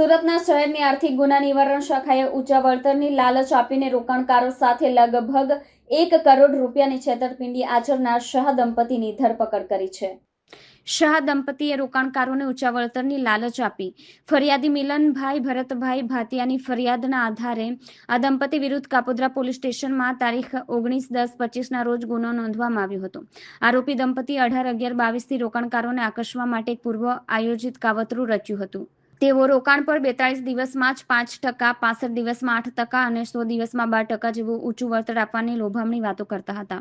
સુરતના શહેરની આર્થિક ગુના નિવારણ શાખાએ ઊંચા વળતરની લાલચ આપીને રોકાણકારો સાથે લગભગ એક કરોડ રૂપિયાની છેતરપિંડી આચરનાર શાહ દંપતીની ધરપકડ કરી છે. શાહ દંપતીએ રોકાણકારોને ઊંચા વળતરની લાલચ આપી. ફરિયાદી મિલનભાઈ ભરતભાઈ ભાતિયાની ફરિયાદના આધારે આ દંપતી વિરુદ્ધ કાપોદ્રા પોલીસ સ્ટેશનમાં તારીખ ઓગણીસ દસ પચીસના રોજ ગુનો નોંધવામાં આવ્યો હતો. આરોપી દંપતી અઢાર અગિયાર બાવીસથી રોકાણકારોને આકર્ષવા માટે પૂર્વ આયોજિત કાવતરું રચ્યું હતું. તેઓ રોકાણ પર બેતાળીસ દિવસમાં જ પાંચ ટકા, પાસઠ દિવસમાં આઠ ટકા અને સો દિવસમાં બાર ટકા જેવું ઊંચું વળતર આપવાની લોભામણી વાતો કરતા હતા.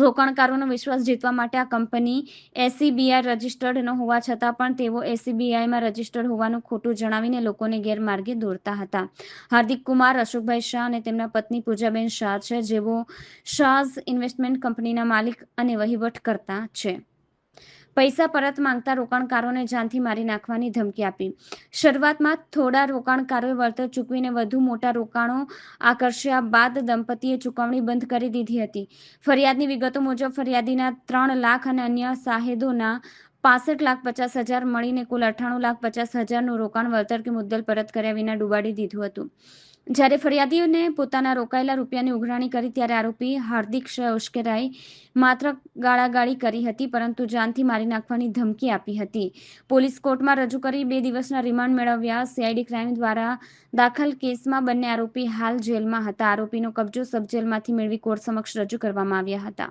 રોકાણકારોનો વિશ્વાસ જીતવા માટે આ કંપની એસીબીઆઈ રજિસ્ટર્ડ ન હોવા છતાં પણ તેઓ એસીબીઆઈમાં રજિસ્ટર્ડ હોવાનું ખોટું જણાવીને લોકોને ગેરમાર્ગે દોરતા હતા. હાર્દિક કુમાર, અશોકભાઈ શાહ અને તેમના પત્ની પૂજાબેન શાહ છે, જેઓ શાહ ઇન્વેસ્ટમેન્ટ કંપનીના માલિક અને વહીવટ કરતા છે. પૈસા પરત માંગતા રોકાણકારોને જાનથી મારી નાખવાની ધમકી આપી. શરૂઆતમાં થોડા રોકાણકારોએ વળતર ચૂકવીને વધુ મોટા રોકાણો આકર્ષ્યા બાદ દંપતીએ ચૂકવણી બંધ કરી દીધી હતી. ફરિયાદની વિગતો મુજબ ફરિયાદીના ત્રણ લાખ અને અન્ય સાહેદોના પાસઠ લાખ પચાસ હજાર મળીને કુલ અઠ્ઠાણું લાખ પચાસ હજારનું રોકાણ વળતર કે મુદ્દલ પરત કર્યા વિના ડૂબાડી દીધું હતું. જ્યારે ફરિયાદીઓને પોતાના રોકાયેલા રૂપિયાની ઉઘરાણી કરી ત્યારે આરોપી હાર્દિક શાહ માત્ર ગાળાગાળી કરી હતી, પરંતુ જાનથી મારી નાખવાની ધમકી આપી હતી. પોલીસ કોર્ટમાં રજૂ કરી બે દિવસના રિમાન્ડ મેળવ્યા. સીઆઈડી ક્રાઇમ દ્વારા દાખલ કેસમાં બંને આરોપી હાલ જેલમાં હતા. આરોપીનો કબજો સબ જેલમાંથી મેળવી કોર્ટ સમક્ષ રજૂ કરવામાં આવ્યા હતા.